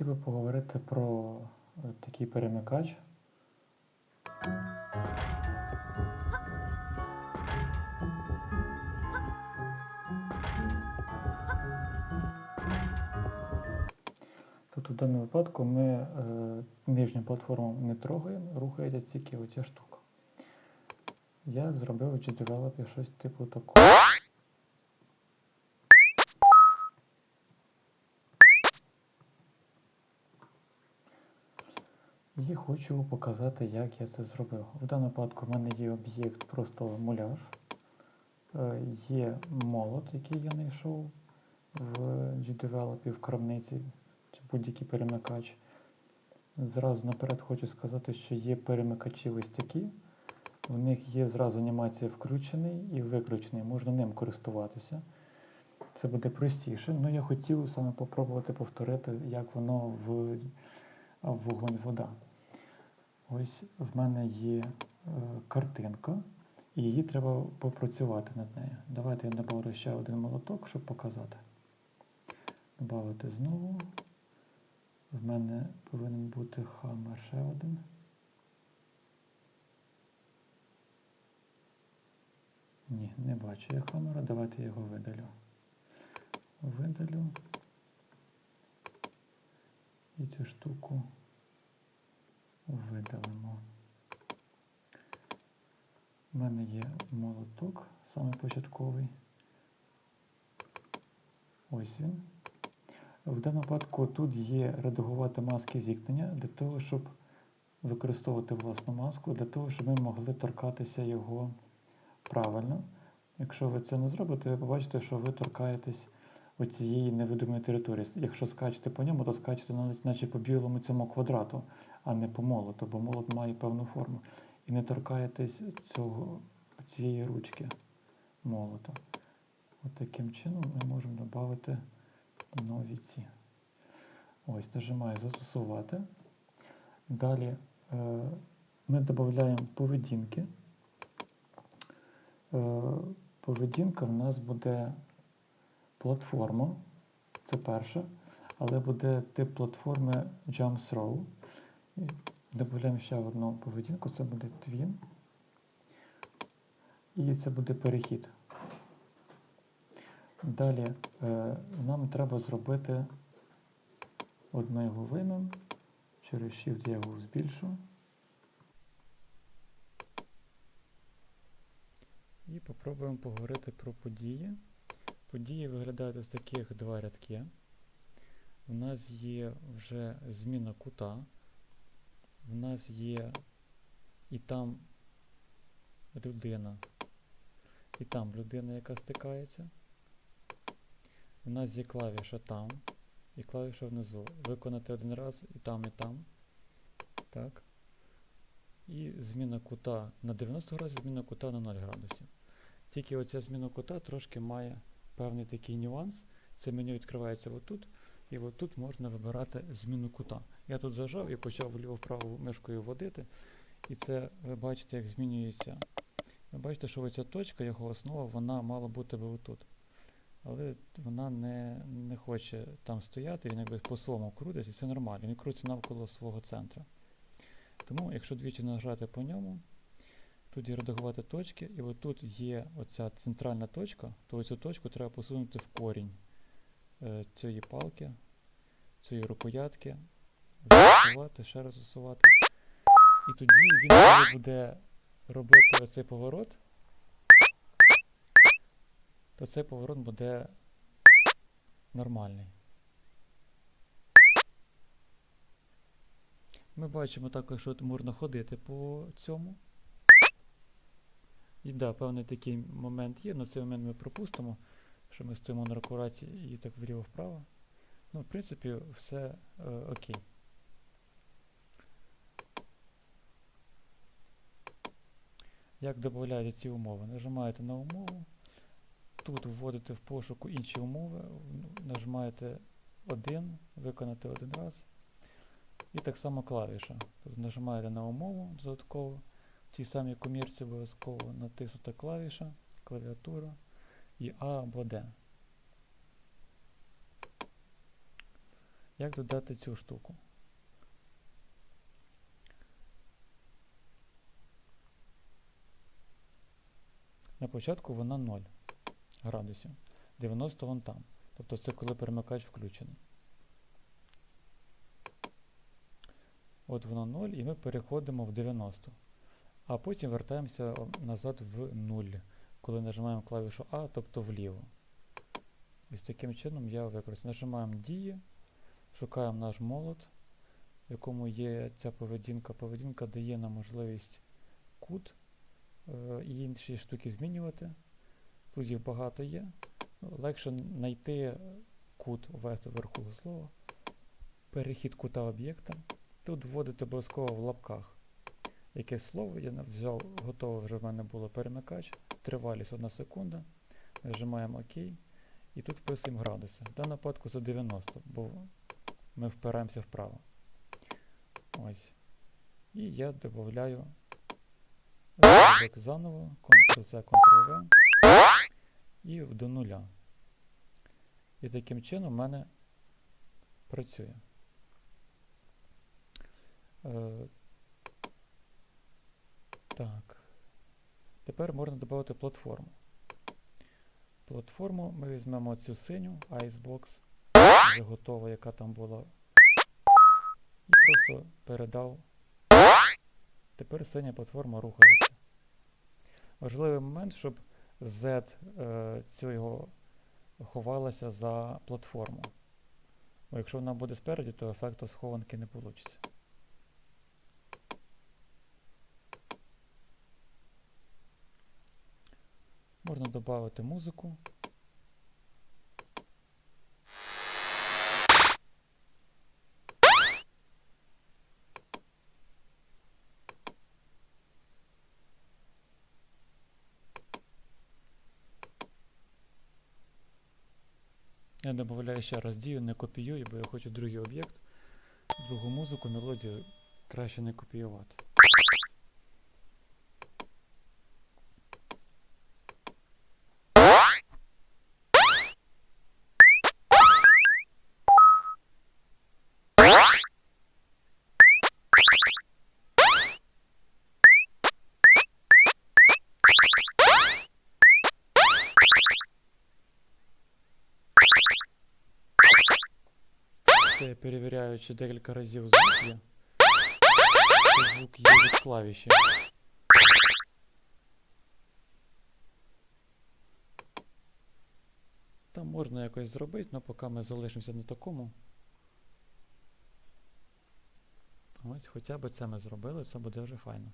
Хотів би поговорити про е, такий перемикач. Тут в даному випадку ми е, нижню платформу не трогаємо, рухається тільки оця штука. Я зробив у G-Develop щось типу такого. І хочу показати, як я це зробив. В даному випадку в мене є об'єкт просто муляж. Е, Є молот, який я знайшов в GDevelop, в крамниці, чи будь-який перемикач. Зразу наперед хочу сказати, що є перемикачі ось такі. В них є зразу анімація включений і виключений, можна ним користуватися. Це буде простіше. Ну я хотів саме попробувати повторити, як воно в вогонь вода. Ось в мене є е, картинка, і її треба попрацювати над нею. Давайте я добавлю ще один молоток, щоб показати. Добавити знову. В мене повинен бути хаммер ще один. Ні, не бачу я хаммера. Давайте я його видалю. Видалю. І цю штуку видалимо. У мене є молоток, саме початковий. Ось він. В даному випадку тут є редагувати маски зіткнення для того, щоб використовувати власну маску, для того, щоб ми могли торкатися його правильно. Якщо ви це не зробите, ви побачите, що ви торкаєтесь оцієї невидимої території. Якщо скачете по ньому, то скачете навіть наче по білому цьому квадрату, а не по молоту, бо молот має певну форму. І не торкаєтесь цього, цієї ручки молота. От таким чином ми можемо додати нові ці. Ось, нажимаю застосувати. Далі е, ми додаємо поведінки. Е, поведінка в нас буде платформа, це перше, але буде тип платформи Jump Throw. І додаємо ще одну поведінку, це буде Twin. І це буде перехід. Далі е, нам треба зробити одну його виймемо. Через Shift я його збільшу. І попробуємо поговорити про події. Події виглядають ось таких два рядки. У нас є вже зміна кута. У нас є і там людина, і там людина, яка стикається. У нас є клавіша там і клавіша внизу. Виконати один раз і там, і там. Так. І зміна кута на 90 градусів, зміна кута на 0 градусів. Тільки оця зміна кута трошки має певний такий нюанс. Це меню відкривається отут, і отут можна вибирати зміну кута. Я тут зажав і почав вліво-вправо мишкою водити. І це ви бачите, як змінюється. Ви бачите, що оця точка, його основа, вона мала бути би отут. Але вона не, не хоче там стояти, він якби по-своєму крутиться, і це нормально. Він крутиться навколо свого центру. Тому, якщо двічі нажати по ньому, тут є редагувати точки, і отут є оця центральна точка, то оцю точку треба посунути в корінь е, цієї палки, цієї рукоятки, засувати, ще раз засувати. І тоді він буде робити оцей поворот, то цей поворот буде нормальний. Ми бачимо також, що можна ходити по цьому. І да, певний такий момент є, але цей момент ми пропустимо, що ми стоїмо на рекурації і так вліво-вправо. Ну, в принципі, все е, окей. Як додаєте ці умови? Нажимаєте на умову. Тут вводите в пошуку інші умови, нажимаєте один, виконати один раз. І так само клавіша. Тобто нажимаєте на умову додатково. В цій самій комірці обов'язково натиснута клавіша, клавіатура і А або Д. Як додати цю штуку? На початку вона 0 градусів. 90 вон там. Тобто це коли перемикач включений. От воно 0, і ми переходимо в 90. А потім вертаємося назад в 0, коли нажимаємо клавішу А, тобто вліво. Ось таким чином я використаю. Нажимаємо дії, шукаємо наш молот, в якому є ця поведінка. Поведінка дає нам можливість кут е, і інші штуки змінювати. Тут їх багато є. Ну, легше знайти кут, ввести вверху слова. Перехід кута об'єкта. Тут вводити обов'язково в лапках якесь слово. Я взяв, готове вже в мене було перемикач. Тривалість 1 секунда. Нажимаємо ОК. І тут вписуємо градуси. В даному випадку за 90, бо ми впираємося вправо. Ось. І я додаю заново, Ctrl-C, Ctrl-V і до нуля. І таким чином в мене працює. Так. Тепер можна додати платформу. Платформу ми візьмемо цю синю Icebox, вже готова, яка там була. І просто передав. Тепер синя платформа рухається. Важливий момент, щоб Z е, цього ховалася за платформу. Бо якщо вона буде спереді, то ефекту схованки не вийде. Можна додати музику. Я додаю ще раз дію, не копіюю, бо я хочу другий об'єкт. Другу музику, мелодію краще не копіювати. Я перевіряю, чи декілька разів звук є. Звук є від клавіші. Там можна якось зробити, але поки ми залишимося на такому. Ось хоча б це ми зробили, це буде вже файно.